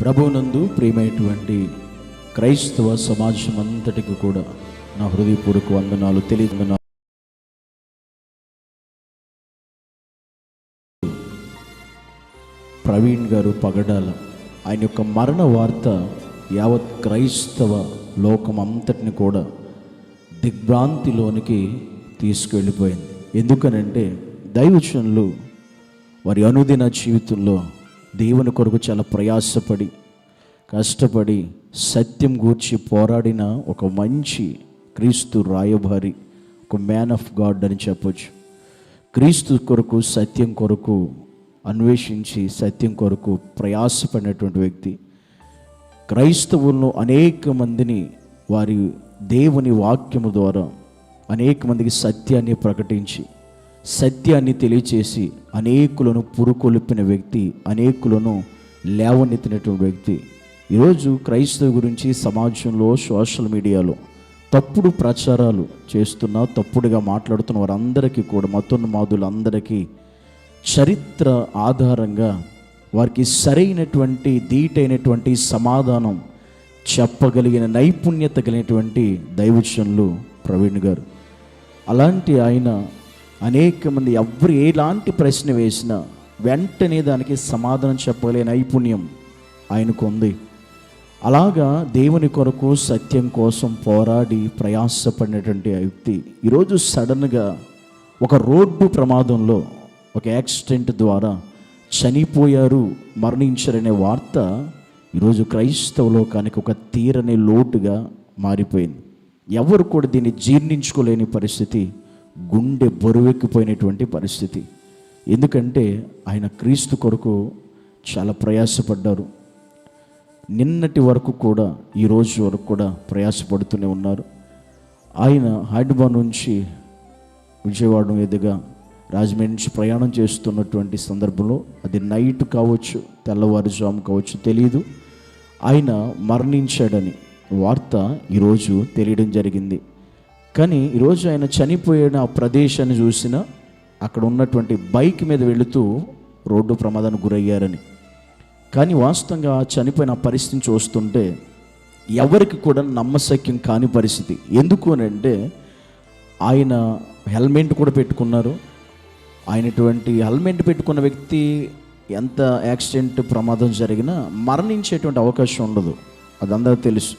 ప్రభునందు ప్రియమైనటువంటి క్రైస్తవ సమాజం అంతటికి కూడా నా హృదయపూర్వక వందనాలు తెలియదు ప్రవీణ్ గారు పగడాల ఆయన యొక్క మరణ వార్త యావత్ క్రైస్తవ లోకం అంతటిని కూడా దిగ్భ్రాంతిలోనికి తీసుకెళ్ళిపోయింది. ఎందుకనంటే దైవచనులు వారి అనుదిన జీవితంలో దేవుని కొరకు చాలా ప్రయాసపడి కష్టపడి సత్యం గూర్చి పోరాడిన ఒక మంచి క్రీస్తు రాయబారి ఒక మ్యాన్ ఆఫ్ గాడ్ అని చెప్పొచ్చు. క్రీస్తు కొరకు సత్యం కొరకు అన్వేషించి సత్యం కొరకు ప్రయాసపడినటువంటి వ్యక్తి. క్రైస్తవులను అనేక మందిని వారి దేవుని వాక్యము ద్వారా అనేక మందికి సత్యాన్ని ప్రకటించి సత్యాన్ని తెలియచేసి అనేకులను పురుకొల్పిన వ్యక్తి అనేకులను లేవనెత్తినటువంటి వ్యక్తి. ఈరోజు క్రైస్తవ గురించి సమాజంలో సోషల్ మీడియాలో తప్పుడు ప్రచారాలు చేస్తున్న తప్పుడుగా మాట్లాడుతున్న వారందరికీ కూడా మతోన్మాదులందరికీ చరిత్ర ఆధారంగా వారికి సరైనటువంటి ధీటైనటువంటి సమాధానం చెప్పగలిగిన నైపుణ్యత కలిగినటువంటి దైవచనులు ప్రవీణ్ గారు. అలాంటి ఆయన అనేక మంది ఎవరు ఎలాంటి ప్రశ్న వేసినా వెంటనే దానికి సమాధానం చెప్పగలిగే నైపుణ్యం ఆయనకు ఉంది. అలాగా దేవుని కొరకు సత్యం కోసం పోరాడి ప్రయాసపడినటువంటి ఆ వ్యక్తి ఈరోజు సడన్గా ఒక రోడ్డు ప్రమాదంలో ఒక యాక్సిడెంట్ ద్వారా చనిపోయారు మరణించారనే వార్త ఈరోజు క్రైస్తవ లోకానికి ఒక తీరని లోటుగా మారిపోయింది. ఎవరు కూడా దీన్ని జీర్ణించుకోలేని పరిస్థితి గుండె బరువెక్కిపోయినటువంటి పరిస్థితి. ఎందుకంటే ఆయన క్రీస్తు కొరకు చాలా ప్రయాసపడ్డారు. నిన్నటి వరకు కూడా ఈ రోజు వరకు కూడా ప్రయాసపడుతూనే ఉన్నారు. ఆయన హైదరాబాద్ నుంచి విజయవాడ మీదుగా రాజమండ్రి నుంచి ప్రయాణం చేస్తున్నటువంటి సందర్భంలో అది నైట్ కావచ్చు తెల్లవారుజాము కావచ్చు తెలియదు ఆయన మరణించాడని వార్త ఈరోజు తెలియడం జరిగింది. కానీ ఈరోజు ఆయన చనిపోయిన ఆ ప్రదేశాన్ని చూసిన అక్కడ ఉన్నటువంటి బైక్ మీద వెళుతూ రోడ్డు ప్రమాదానికి గురయ్యారని. కానీ వాస్తవంగా చనిపోయిన పరిస్థితిని చూస్తుంటే ఎవరికి కూడా నమ్మశక్యం కాని పరిస్థితి. ఎందుకు అని అంటే ఆయన హెల్మెట్ కూడా పెట్టుకున్నారు. ఆయనటువంటి హెల్మెట్ పెట్టుకున్న వ్యక్తి ఎంత యాక్సిడెంట్ ప్రమాదం జరిగినా మరణించేటువంటి అవకాశం ఉండదు. అది అందరూ తెలుసు.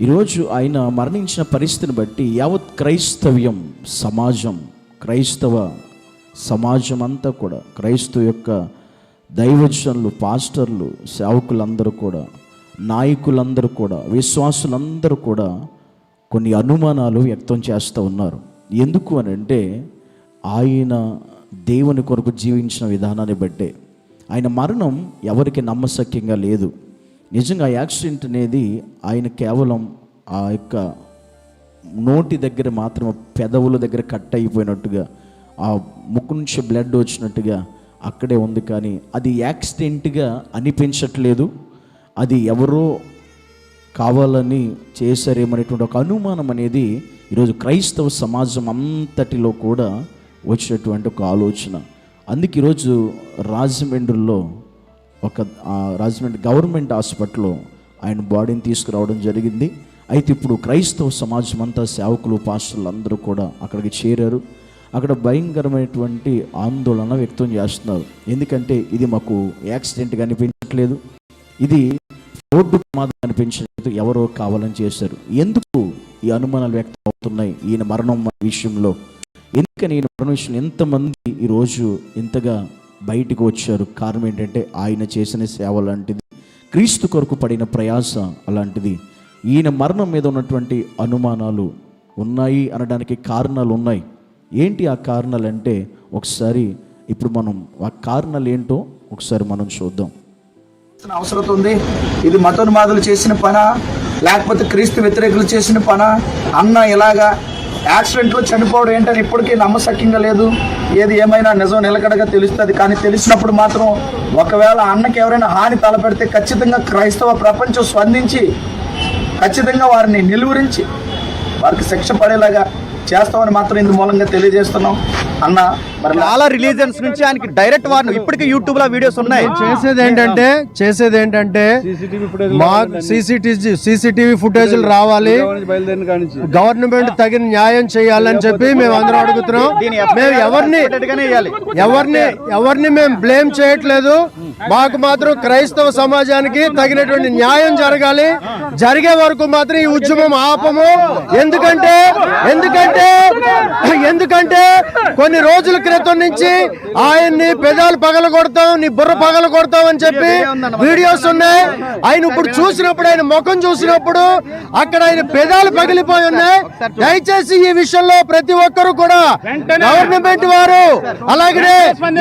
ఈరోజు ఆయన మరణించిన పరిస్థితిని బట్టి యావత్ క్రైస్తవ్యం సమాజం క్రైస్తవ సమాజం అంతా కూడా క్రైస్తవ యొక్క దైవజనులు పాస్టర్లు సేవకులందరూ కూడా నాయకులందరూ కూడా విశ్వాసులందరూ కూడా కొన్ని అనుమానాలు వ్యక్తం చేస్తూ ఉన్నారు. ఎందుకు అని అంటే ఆయన దేవుని కొరకు జీవించిన విధానాన్ని బట్టే. ఆయన మరణం ఎవరికి నమ్మశక్యంగా లేదు. నిజంగా యాక్సిడెంట్ అనేది ఆయన కేవలం ఆ యొక్క నోటి దగ్గర మాత్రమే పెదవుల దగ్గర కట్ అయిపోయినట్టుగా ఆ ముక్కు నుంచి బ్లడ్ వచ్చినట్టుగా అక్కడే ఉంది కానీ అది యాక్సిడెంట్గా అనిపించట్లేదు. అది ఎవరో కావాలని చేశారేమనేటువంటి ఒక అనుమానం అనేది ఈరోజు క్రైస్తవ సమాజం అంతటిలో కూడా వచ్చినటువంటి ఒక ఆలోచన. అందుకే ఈరోజు రాజమండ్రిలో ఒక రాజమండ్రి గవర్నమెంట్ హాస్పిటల్లో ఆయన బాడీని తీసుకురావడం జరిగింది. అయితే ఇప్పుడు క్రైస్తవ సమాజం అంతా సేవకులు పాస్టర్లు అందరూ కూడా అక్కడికి చేరారు. అక్కడ భయంకరమైనటువంటి ఆందోళన వ్యక్తం చేస్తున్నారు. ఎందుకంటే ఇది మాకు యాక్సిడెంట్గా అనిపించట్లేదు ఇది రోడ్డు ప్రమాదం అనిపించలేదు ఎవరో కావాలని చేశారు. ఎందుకు ఈ అనుమానాలు వ్యక్తం అవుతున్నాయి ఈయన మరణం విషయంలో? ఎందుకని ఈయన మరణం విషయంలో ఎంతమంది ఈరోజు ఇంతగా బయటికి వచ్చారు? కారణం ఏంటంటే ఆయన చేసిన సేవ లాంటిది క్రీస్తు కొరకు పడిన ప్రయాస అలాంటిది ఈయన మరణం మీద ఉన్నటువంటి అనుమానాలు ఉన్నాయి అనడానికి కారణాలు ఉన్నాయి. ఏంటి ఆ కారణాలు అంటే ఒకసారి ఇప్పుడు మనం ఆ కారణాలు ఏంటో ఒకసారి మనం చూద్దాం. అవసరం ఉంది. ఇది మతోన్మాదులు చేసిన పన? లేకపోతే క్రీస్తు వ్యతిరేకులు చేసిన పన? అన్న ఇలాగా యాక్సిడెంట్లో చనిపోవడం ఏంటని ఇప్పటికీ నమ్మశక్యంగా లేదు. ఏది ఏమైనా నిజం నిలకడగా తెలుస్తుంది. కానీ తెలిసినప్పుడు మాత్రం ఒకవేళ అన్నకి ఎవరైనా హాని తలపెడితే ఖచ్చితంగా క్రైస్తవ ప్రపంచం స్పందించి ఖచ్చితంగా వారిని నిలువరించి వారికి శిక్ష పడేలాగా చేస్తామని మాత్రం ఇందు మూలంగా తెలియజేస్తున్నాం. అన్న మరి చాలా రిలీజన్స్ నుంచి ఆయనకి డైరెక్ట్ వార్న్ ఇప్పటికీ యూట్యూబ్లో వీడియోస్ ఉన్నాయి. చేసేది ఏంటంటే చేసేది ఏంటంటే మా సీసీటీవీ సీసీటీవీ ఫుటేజ్లు రావాలి. గవర్నమెంట్ తగిన న్యాయం చేయాలని చెప్పి మేము అందరం అడుగుతున్నాం. మేము ఎవరిని ఎవరిని ఎవరిని మేము బ్లేమ్ చేయట్లేదు. మాకు మాత్రం క్రైస్తవ సమాజానికి తగినటువంటి న్యాయం జరగాలి. జరిగే వరకు మాత్రం ఈ ఉద్యమం ఆపము. ఎందుకంటే ఎందుకంటే ఎందుకంటే కొన్ని రోజుల క్రితం నుంచి ఆయన్ని పెదాలు పగల కొడతాం నీ బుర్ర పగల కొడతాం అని చెప్పి వీడియోస్ ఉన్నాయి. ఆయన ఇప్పుడు చూసినప్పుడు ఆయన ముఖం చూసినప్పుడు అక్కడ ఆయన పెదాలు పగిలిపోయి ఉన్నాయి. దయచేసి ఈ విషయంలో ప్రతి ఒక్కరు కూడా గవర్నమెంట్ వారు అలాగే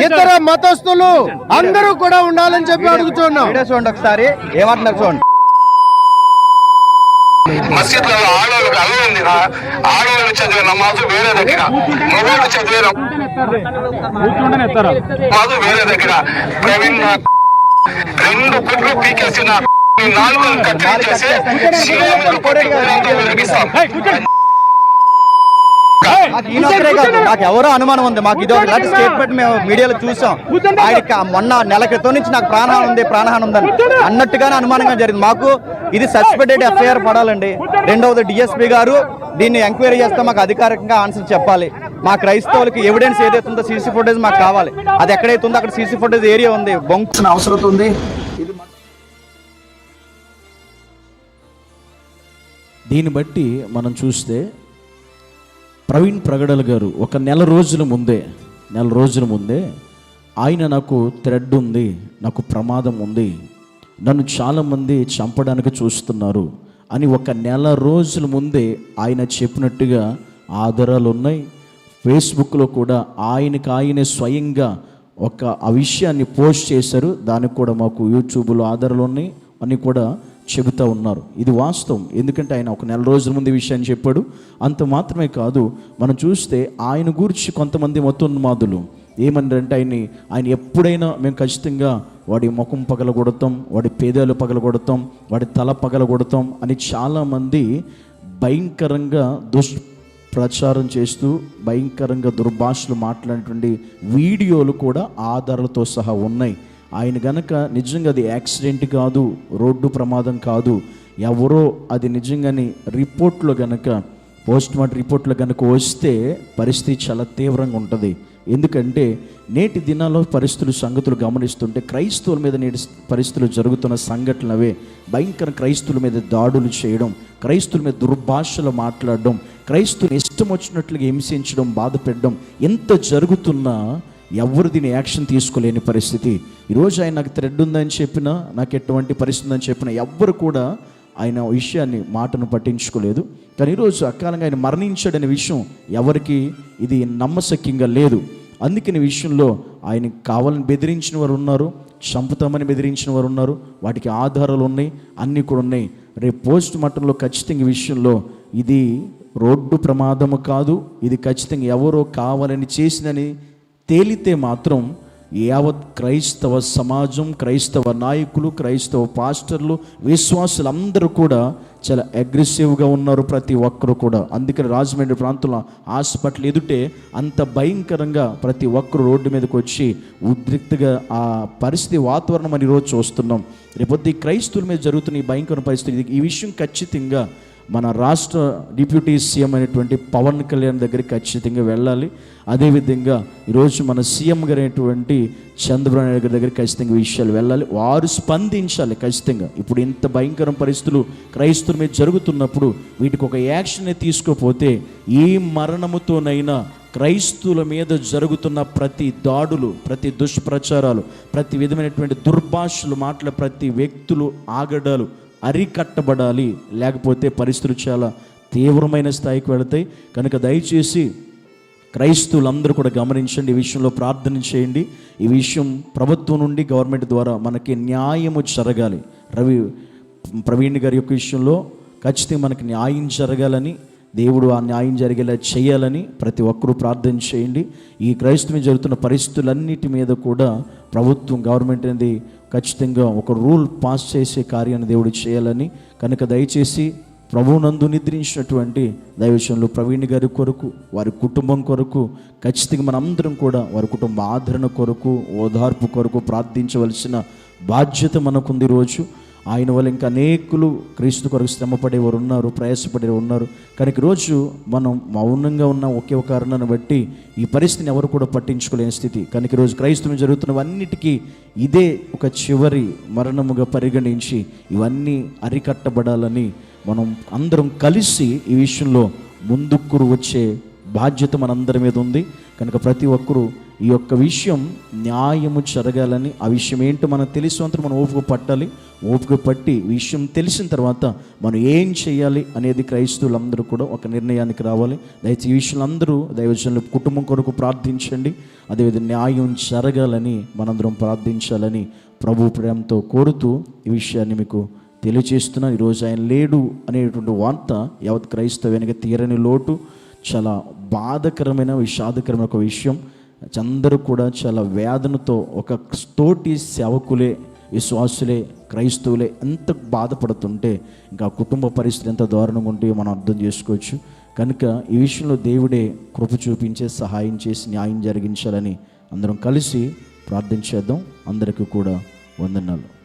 ఇతర మతస్థులు అందరూ కూడా ఉండాలని చెప్పి అడుగుతున్నాం. చూడండి ఒకసారి. ఏమంటున్నారు చూడండి. మసీద్లలో ఆడవాళ్ళకి అల్లం ఉంది. ఆడవాళ్ళు చదివే నమాజు వేరే దగ్గర. మగవాళ్ళు చదివే నమాజు వేరే దగ్గర. ప్రవీణ్ నా రెండు కుట్లు పీకేసి నా నాలుగు కత్తిరించేసి శ్రీరాముడు కొట్టి ఊరంతా వెలిగిస్తాం. నాకు ఎవరో అనుమానం ఉంది. మాకు ఇది ఇలాంటి స్టేట్మెంట్ మేము మీడియాలో చూసాం. ఆయనకి ఆ మొన్న నెల క్రితం నుంచి నాకు ప్రాణహాని ఉంది ప్రాణహాని ఉందని. అన్నట్టుగానే అనుమానంగా జరిగింది. మాకు ఇది సస్పెండెడ్ ఎఫ్ఐఆర్ పడాలండి. రెండవది డిఎస్పీ గారు దీన్ని ఎంక్వైరీ చేస్తే మాకు అధికారికంగా ఆన్సర్ చెప్పాలి. మా క్రైస్తవులకి ఎవిడెన్స్ ఏదైతే ఉందో సీసీ ఫుటేజ్ మాకు కావాలి. అది ఎక్కడైతే ఉందో అక్కడ సీసీ ఫుటేజ్ ఏరియా ఉంది. బొంక్ చేయాల్సిన అవసరం ఉంది. దీన్ని బట్టి మనం చూస్తే ప్రవీణ్ ప్రగడల్ గారు ఒక నెల రోజుల ముందే నెల రోజుల ముందే ఆయన నాకు థ్రెడ్ ఉంది నాకు ప్రమాదం ఉంది నన్ను చాలామంది చంపడానికి చూస్తున్నారు అని ఒక నెల రోజుల ముందే ఆయన చెప్పినట్టుగా ఆధారాలు ఉన్నాయి. ఫేస్బుక్లో కూడా ఆయనకు ఆయనే స్వయంగా ఒక ఆ విషయాన్ని పోస్ట్ చేశారు. దానికి కూడా మాకు యూట్యూబ్లో ఆధారాలు ఉన్నాయి. అని కూడా చెబుతూ ఉన్నారు. ఇది వాస్తవం. ఎందుకంటే ఆయన ఒక నెల రోజుల ముందు విషయాన్ని చెప్పాడు. అంత మాత్రమే కాదు మనం చూస్తే ఆయన గురించి కొంతమంది మతోన్మాదులు ఏమన్నారంటే ఆయన్ని ఆయన ఎప్పుడైనా మేము ఖచ్చితంగా వాడి ముఖం పగలగొడతాం వాడి పేదాలు పగలగొడతాం వాడి తల పగలగొడతాం అని చాలామంది భయంకరంగా దుష్ ప్రచారం చేస్తూ భయంకరంగా దుర్భాషలు మాట్లాడేటువంటి వీడియోలు కూడా ఆధారాలతో సహా ఉన్నాయి. ఆయన గనక నిజంగా అది యాక్సిడెంట్ కాదు రోడ్డు ప్రమాదం కాదు ఎవరో అది నిజంగాని రిపోర్ట్లో గనక పోస్ట్ మార్టం రిపోర్ట్లో కనుక వస్తే పరిస్థితి చాలా తీవ్రంగా ఉంటుంది. ఎందుకంటే నేటి దినాల్లో పరిస్థితులు సంగతులు గమనిస్తుంటే క్రైస్తవుల మీద నేటి పరిస్థితులు జరుగుతున్న సంఘటనలు అవే భయంకర క్రైస్తువుల మీద దాడులు చేయడం క్రైస్తువుల మీద దుర్భాషలు మాట్లాడడం క్రైస్తువుని ఇష్టం వచ్చినట్లుగా హింసించడం బాధ పెట్టడం ఎంత జరుగుతున్నా ఎవరు దీని యాక్షన్ తీసుకోలేని పరిస్థితి. ఈరోజు ఆయన నాకు థ్రెడ్ ఉందని చెప్పినా నాకు ఎటువంటి పరిస్థితి ఉందని చెప్పినా ఎవ్వరు కూడా ఆయన విషయాన్ని మాటను పట్టించుకోలేదు. కానీ ఈరోజు అకాలంగా ఆయన మరణించాడనే విషయం ఎవరికి ఇది నమ్మశక్యంగా లేదు. అందుకని విషయంలో ఆయన కావాలని బెదిరించిన వారు ఉన్నారు చంపుతామని బెదిరించిన వారు ఉన్నారు వాటికి ఆధారాలు ఉన్నాయి అన్నీ కూడా ఉన్నాయి. రేపు పోస్ట్ మార్టంలో ఖచ్చితంగా ఈ విషయంలో ఇది రోడ్డు ప్రమాదము కాదు ఇది ఖచ్చితంగా ఎవరో కావాలని చేసిందని తేలితే మాత్రం యావత్ క్రైస్తవ సమాజం క్రైస్తవ నాయకులు క్రైస్తవ పాస్టర్లు విశ్వాసులు అందరూ కూడా చాలా అగ్రెసివ్గా ఉన్నారు ప్రతి ఒక్కరు కూడా. అందుకని రాజమండ్రి ప్రాంతంలో హాస్పిటల్ ఎదుటే అంత భయంకరంగా ప్రతి ఒక్కరు రోడ్డు మీదకి వచ్చి ఉద్రిక్తగా ఆ పరిస్థితి వాతావరణం అని ఈరోజు చూస్తున్నాం. రేపొద్దు క్రైస్తువుల క్రైస్తవుల మీద జరుగుతున్న ఈ భయంకర పరిస్థితి ఈ విషయం ఖచ్చితంగా మన రాష్ట్ర డిప్యూటీ సీఎం అయినటువంటి పవన్ కళ్యాణ్ దగ్గరికి ఖచ్చితంగా వెళ్ళాలి. అదేవిధంగా ఈరోజు మన సీఎం గారు అయినటువంటి చంద్రబాబు నాయుడు గారి ఖచ్చితంగా విషయాలు వెళ్ళాలి. వారు స్పందించాలి ఖచ్చితంగా. ఇప్పుడు ఇంత భయంకర పరిస్థితులు క్రైస్తుల మీద జరుగుతున్నప్పుడు వీటికి ఒక యాక్షన్ తీసుకోపోతే ఈ మరణముతోనైనా క్రైస్తువుల మీద జరుగుతున్న ప్రతి దాడులు ప్రతి దుష్ప్రచారాలు ప్రతి విధమైనటువంటి దుర్భాషలు మాటల ప్రతి వ్యక్తులు ఆగడాలు అరికట్టబడాలి. లేకపోతే పరిస్థితులు చాలా తీవ్రమైన స్థాయికి వెళతాయి. కనుక దయచేసి క్రైస్తవులందరూ కూడా గమనించండి ఈ విషయంలో ప్రార్థన చేయండి. ఈ విషయం ప్రభుత్వం నుండి గవర్నమెంట్ ద్వారా మనకి న్యాయము జరగాలి. రవి ప్రవీణ్ గారి యొక్క విషయంలో ఖచ్చితంగా మనకి న్యాయం జరగాలని దేవుడు ఆ న్యాయం జరిగేలా చేయాలని ప్రతి ఒక్కరూ ప్రార్థన చేయండి. ఈ క్రైస్తవం జరుగుతున్న పరిస్థితులన్నిటి మీద కూడా ప్రభుత్వం గవర్నమెంట్ అనేది ఖచ్చితంగా ఒక రూల్ పాస్ చేసే కార్యాన్ని దేవుడు చేయాలని కనుక దయచేసి ప్రభువునందు నిద్రించినటువంటి దైవచంలో ప్రవీణ్ గారి కొరకు వారి కుటుంబం కొరకు ఖచ్చితంగా మనందరం కూడా వారి కుటుంబ ఆదరణ కొరకు ఓదార్పు కొరకు ప్రార్థించవలసిన బాధ్యత మనకుంది రోజు ఆయన వల్ల ఇంకా అనేకులు క్రీస్తు కొరకు శ్రమపడేవారు ఉన్నారు ప్రయాసపడేవారు ఉన్నారు. కనుక ఈరోజు మనం మౌనంగా ఉన్న ఒకే ఒక కారణాన్ని బట్టి ఈ పరిస్థితిని ఎవరు కూడా పట్టించుకోలేని స్థితి. కనుక ఈరోజు క్రైస్తవం జరుగుతున్నవన్నిటికీ ఇదే ఒక చివరి మరణముగా పరిగణించి ఇవన్నీ అరికట్టబడాలని మనం అందరం కలిసి ఈ విషయంలో ముందుకు వచ్చే బాధ్యత మనందరి మీద ఉంది. కనుక ప్రతి ఒక్కరూ ఈ యొక్క విషయం న్యాయము జరగాలని ఆ విషయం ఏంటో మనకు తెలిసినంత మనం ఓపిక పట్టాలి. ఓపిక పట్టి విషయం తెలిసిన తర్వాత మనం ఏం చేయాలి అనేది క్రైస్తవులందరూ కూడా ఒక నిర్ణయానికి రావాలి. దయచేసి ఈ విషయంలో అందరూ దైవజనుల కుటుంబం కొరకు ప్రార్థించండి. అదేవిధంగా న్యాయం జరగాలని మనందరం ప్రార్థించాలని ప్రభు ప్రేమతో కోరుతూ ఈ విషయాన్ని మీకు తెలియచేస్తున్నాను ఈరోజు ఆయన లేడు అనేటువంటి వార్త యావత్ క్రైస్తవానికి తీరని లోటు. చాలా బాధకరమైన విషాదకరమైన ఒక విషయం. అందరూ కూడా చాలా వేదనతో ఒక తోటి సేవకులే విశ్వాసులే క్రైస్తవులే ఎంత బాధపడుతుంటే ఇంకా కుటుంబ పరిస్థితి ఎంత దారుణంగా ఉంటే మనం అర్థం చేసుకోవచ్చు. కనుక ఈ విషయంలో దేవుడే కృప చూపించే సహాయం చేసి న్యాయం జరిగించాలని అందరం కలిసి ప్రార్థించేద్దాం అందరికీ కూడా వందనాలు.